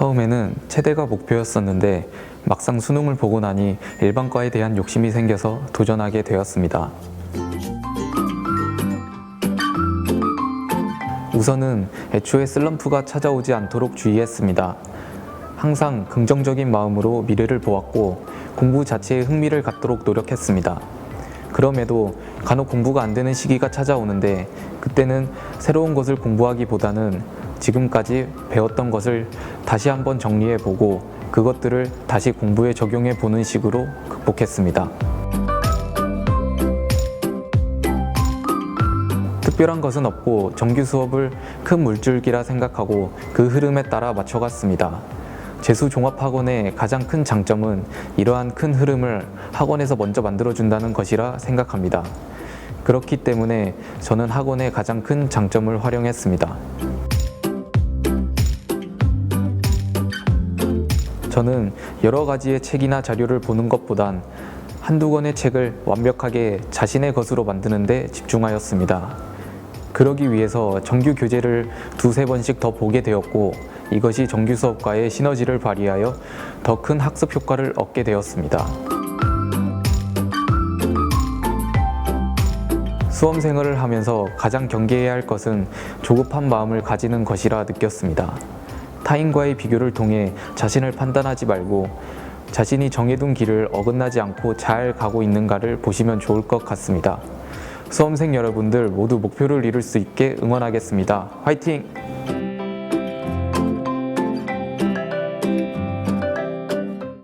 처음에는 체대가 목표였었는데 막상 수능을 보고 나니 일반과에 대한 욕심이 생겨서 도전하게 되었습니다. 우선은 애초에 슬럼프가 찾아오지 않도록 주의했습니다. 항상 긍정적인 마음으로 미래를 보았고 공부 자체에 흥미를 갖도록 노력했습니다. 그럼에도 간혹 공부가 안 되는 시기가 찾아오는데 그때는 새로운 것을 공부하기보다는 지금까지 배웠던 것을 다시 한번 정리해 보고 그것들을 다시 공부에 적용해 보는 식으로 극복했습니다. 특별한 것은 없고 정규 수업을 큰 물줄기라 생각하고 그 흐름에 따라 맞춰갔습니다. 재수 종합학원의 가장 큰 장점은 이러한 큰 흐름을 학원에서 먼저 만들어준다는 것이라 생각합니다. 그렇기 때문에 저는 학원의 가장 큰 장점을 활용했습니다. 저는 여러 가지의 책이나 자료를 보는 것보단 한두 권의 책을 완벽하게 자신의 것으로 만드는 데 집중하였습니다. 그러기 위해서 정규 교재를 두세 번씩 더 보게 되었고 이것이 정규 수업과의 시너지를 발휘하여 더 큰 학습 효과를 얻게 되었습니다. 수험 생활을 하면서 가장 경계해야 할 것은 조급한 마음을 가지는 것이라 느꼈습니다. 타인과의 비교를 통해 자신을 판단하지 말고 자신이 정해둔 길을 어긋나지 않고 잘 가고 있는가를 보시면 좋을 것 같습니다. 수험생 여러분들 모두 목표를 이룰 수 있게 응원하겠습니다. 화이팅!